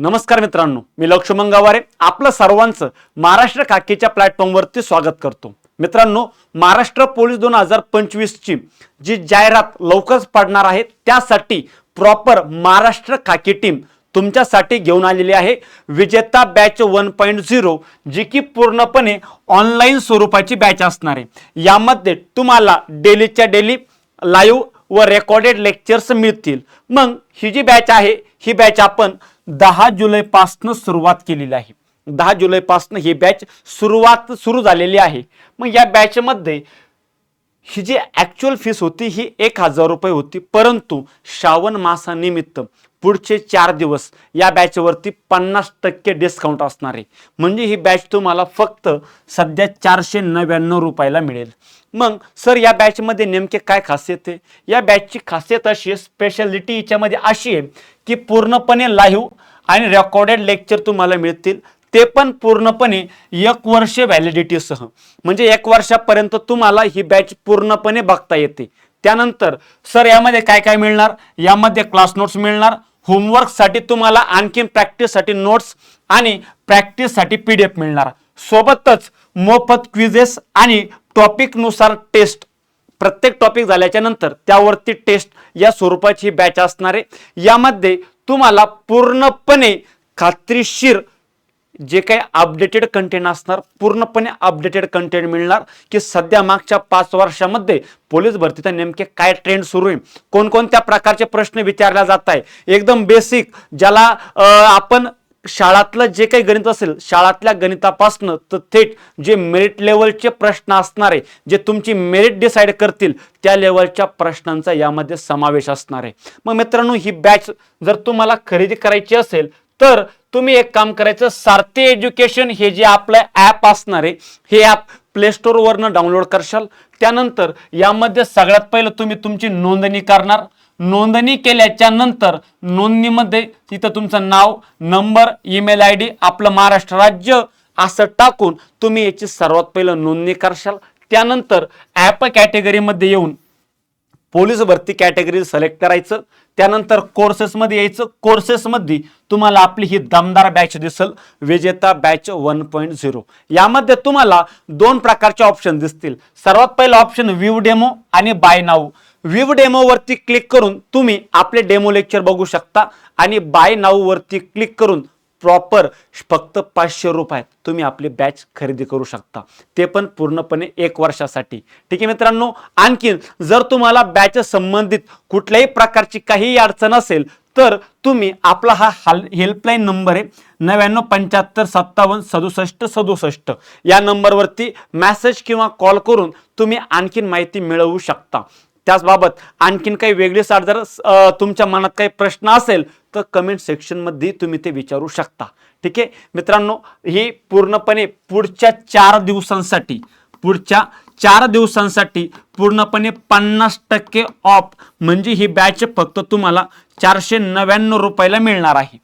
नमस्कार मित्रांनो मी लक्ष्मण गवारे आपलं सर्वांचं महाराष्ट्र खाकीच्या प्लॅटफॉर्मवरती स्वागत करतो. मित्रांनो महाराष्ट्र पोलीस दोन हजार पंचवीसची जी जाहिरात लवकरच पडणार आहे त्यासाठी प्रॉपर महाराष्ट्र खाकी टीम तुमच्यासाठी घेऊन आलेली आहे. Vijeta batch one point zero जी की पूर्णपणे ऑनलाईन स्वरूपाची बॅच असणार आहे. यामध्ये तुम्हाला डेलीच्या डेली लाईव्ह व रेकॉर्डेड लेक्चर्स मिळतील. मग ही जी बॅच आहे ही बॅच आपण दहा जुलैपासनं सुरुवात केलेली आहे. दहा जुलैपासनं ही बॅच सुरुवात सुरू झालेली आहे. मग या बॅचमध्ये ही जी ॲक्च्युअल फीस होती ही एक हजार रुपये होती. परंतु श्रावण मासानिमित्त पुढचे चार दिवस या बॅचवरती पन्नास टक्के डिस्काउंट असणार आहे. म्हणजे ही बॅच तुम्हाला फक्त सध्या चारशे नव्याण्णव रुपयाला मिळेल. मग सर या बॅचमध्ये नेमके काय खासियत आहे? या बॅचची खासियत अशी आहे स्पेशालिटी याच्यामध्ये अशी आहे की पूर्णपणे लाईव्ह आणि रेकॉर्डेड लेक्चर तुम्हाला मिळतील. ते पण पूर्णपणे एक वर्ष व्हॅलिडिटीसह म्हणजे एक वर्षापर्यंत तुम्हाला ही बॅच पूर्णपणे बघता येते. त्यानंतर सर यामध्ये काय काय मिळणार? यामध्ये क्लास नोट्स मिळणार. होमवर्कसाठी तुम्हाला आणखीन प्रॅक्टिससाठी नोट्स आणि प्रॅक्टिससाठी पी डी एफ मिळणार. सोबतच मोफत क्विजेस आणि टॉपिकनुसार टेस्ट प्रत्येक टॉपिक झाल्याच्यानंतर त्यावरती टेस्ट या स्वरूपाची ही बॅच असणार आहे. यामध्ये तुम्हाला पूर्णपणे खात्रीशीर जे काही अपडेटेड कंटेंट असणार पूर्णपणे अपडेटेड कंटेंट मिळणार की सध्या मागच्या पाच वर्षामध्ये पोलीस भरतीचा नेमके काय ट्रेंड सुरू आहे? कोणकोणत्या प्रकारचे प्रश्न विचारले जात आहे? एकदम बेसिक ज्याला आपण शाळातलं जे काही गणित असेल शाळातल्या गणितापासनं तर थेट जे मेरिट लेवलचे प्रश्न असणार आहे जे तुमची मेरिट डिसाईड करतील त्या लेवलच्या प्रश्नांचा यामध्ये समावेश असणार आहे. मग मित्रांनो ही बॅच जर तुम्हाला खरेदी करायची असेल तर तुम्ही एक काम करायचं सारथी एज्युकेशन हे जे आपलं ॲप असणार आहे हे ॲप प्लेस्टोरवरनं डाउनलोड करशाल. त्यानंतर यामध्ये सगळ्यात पहिलं तुम्ही तुमची नोंदणी करणार. नोंदणी केल्याच्यानंतर नोंदणीमध्ये तिथं तुमचं नाव नंबर ईमेल आय डी आपलं महाराष्ट्र राज्य असं टाकून तुम्ही याची सर्वात पहिलं नोंदणी करशाल. त्यानंतर ॲप कॅटेगरीमध्ये येऊन पोलीस भरती कॅटेगरी सिलेक्ट करायचं त्यानंतर कोर्सेसमध्ये यायचं. कोर्सेसमध्ये तुम्हाला आपली ही दमदार बॅच दिसल विजेता बॅच वन पॉईंट झिरो यामध्ये तुम्हाला दोन प्रकारचे ऑप्शन दिसतील. सर्वात पहिलं ऑप्शन व्ह्यू डेमो आणि बाय नाऊ व्ह्यू डेमोवरती क्लिक करून तुम्ही आपले डेमो लेक्चर बघू शकता आणि बाय नाऊवरती क्लिक करून प्रॉपर फक्त पाचशे रुपये तुम्ही आपली बॅच खरेदी करू शकता. ते पण पूर्णपणे एक वर्षासाठी. ठीक आहे मित्रांनो? आणखीन जर तुम्हाला बॅच संबंधित कुठल्याही प्रकारची काहीही अडचण असेल तर तुम्ही आपला हा हाल हेल्पलाईन नंबर आहे नव्याण्णव पंच्याहत्तर सत्तावन्न सदुसष्ट सदुसष्ट. या नंबरवरती मॅसेज किंवा कॉल करून तुम्ही आणखीन माहिती मिळवू शकता. त्याचबाबत आणखीन काही वेगळी साठ जर तुमच्या मनात काही प्रश्न असेल तर कमेंट सेक्शनमध्ये तुम्ही ते विचारू शकता. ठीक आहे? मित्रांनो ही पूर्णपणे पुढच्या चार दिवसांसाठी पुढच्या चार दिवसांसाठी पूर्णपणे पन्नास टक्के ऑफ म्हणजे ही बॅच फक्त तुम्हाला चारशे नव्याण्णव रुपयाला मिळणार आहे.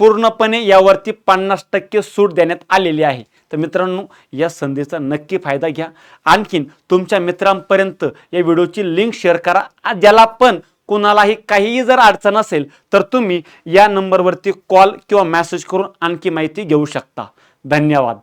पूर्णपणे यावरती पन्नास टक्के सूट देण्यात आलेली आहे. तर मित्रांनो या संधीचा नक्की फायदा घ्या. आणखीन तुमच्या मित्रांपर्यंत या व्हिडिओची लिंक शेअर करा. ज्याला पण कुणालाही काहीही जर अडचण असेल तर तुम्ही या नंबरवरती कॉल किंवा मेसेज करून आणखी माहिती घेऊ शकता. धन्यवाद.